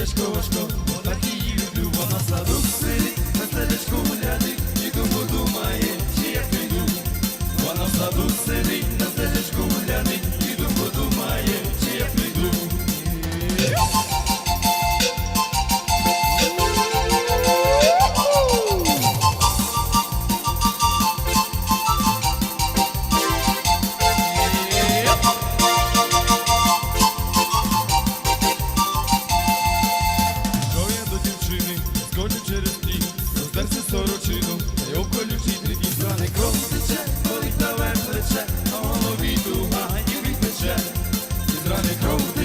Let's go, let's go.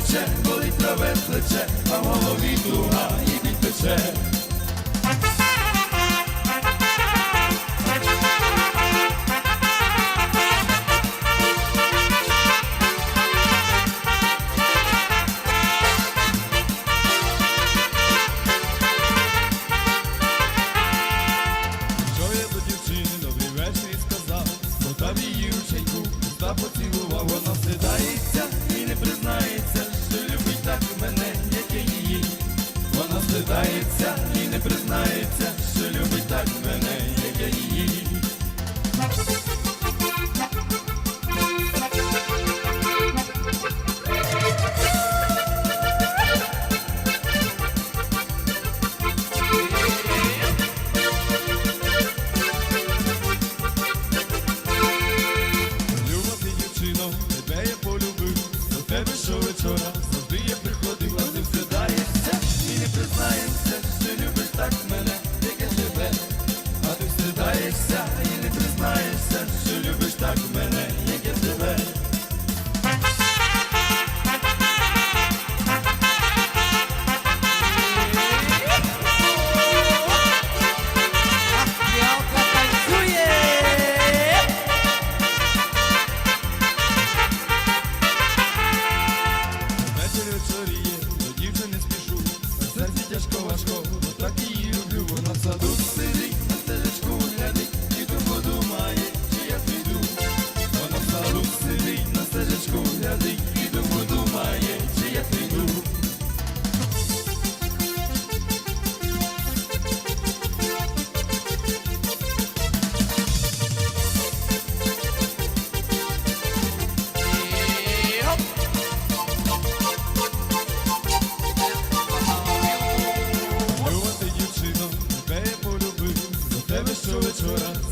тече, болить праве плече, а в голові дуга і відтече. Та віюченьку, та поцілував, вона сидається не признається, що любить так мене, як і її. Вона стидається і не признається, що любить так мене. тяжко важко, так її люблю вона саду. Sura, Sura.